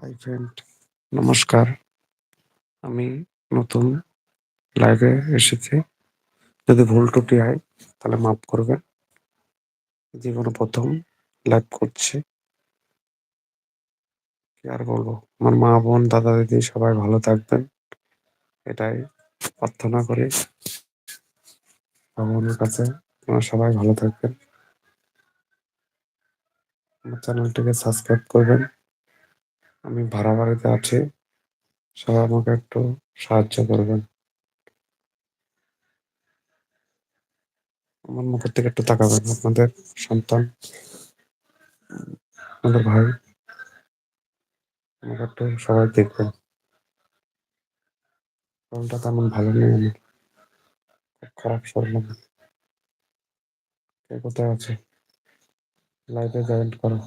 Hi friend নমস্কার। আমি নতুন লাইভে এসেছি। যদি ভুল ত্রুটি হয়, তাহলে মাফ করবেন। জীবনে প্রথম লাইভ করছি। কি আর বলব? আমার মা, বোন, দাদা, দিদি সবাই ভালো থাকবেন। এটাই প্রার্থনা করি। ভগবানের কাছে আপনারা সবাই ভালো থাকবেন। আমার চ্যানেলটিকে সাবস্ক্রাইব করবেন। আমি ভাড়া বাড়িতে আছি। সবাই আমাকে একটু সাহায্য করবেন। আমার মুখের থেকে একটু তাকাবেন, আপনাদের সন্তান, আপনাদের ভাই। আমাকে একটু সবাই দেখবেন। শরীরটা তেমন ভালো নেই আমার। খুব খারাপ শরীর কে কোথায় আছে? লাইভে জয়েন করো।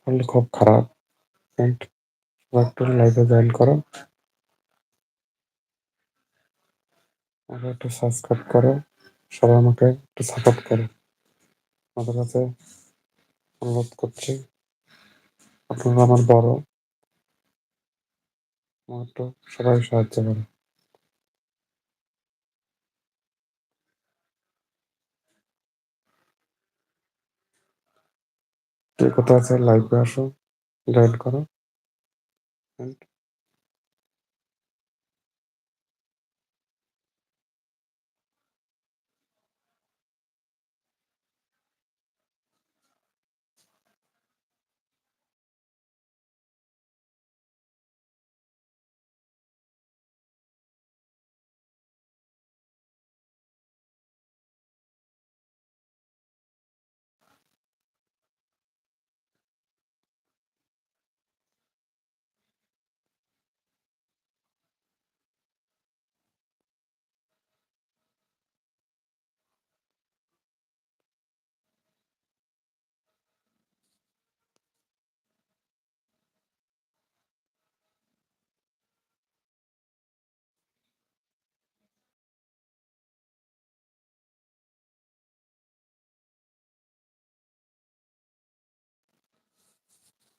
শরীর খুব খারাপ। সবাই একটু লাইভে জয়েন করো। আমাকে একটু সাবস্ক্রাইব করো। সবাই আমাকে একটু সাপোর্ট করো। আমাদের কাছে অনুরোধ করছি, আপনারা আমার বড়, আমার একটু সবাই সাহায্য করো। কে কোথায় আছে লাইভে আসো জয়েন করো।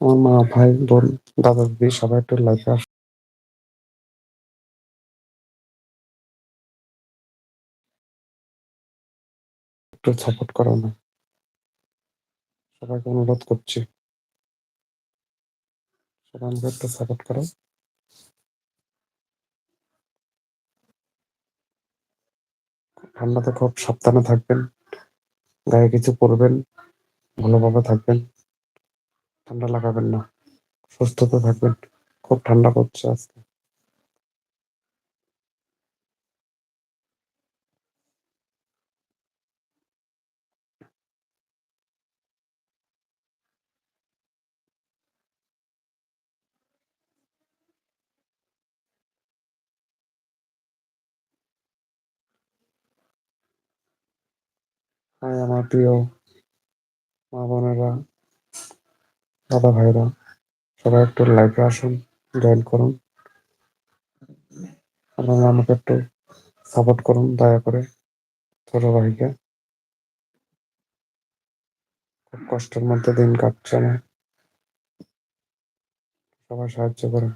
আমার মা, ভাই, বোন, দাদা, দিদি, সবাই একটু লাইভে আসো একটু সাপোর্ট করো না। সবাইকে অনুরোধ করছি। সবাই আমাকে একটু সাপোর্ট করো ঠান্ডাতে খুব সাবধানে থাকবেন। গায়ে কিছু পরবেন। ভালোভাবে থাকবেন। ঠান্ডা লাগাবেন না। সুস্থ তো থাকবেন। খুব ঠান্ডা পড়ছে আজকে। আমার প্রিয় মা বোনেরা দাদা ভাইরা, সবাই একটু লাইভে আসুন জয়েন করুন। আপনারা আমাকে একটু সাপোর্ট করুন, দয়া করে, ছোট ভাইকে। খুব কষ্টের মধ্যে দিন কাটছে না। সবাই সাহায্য করুন।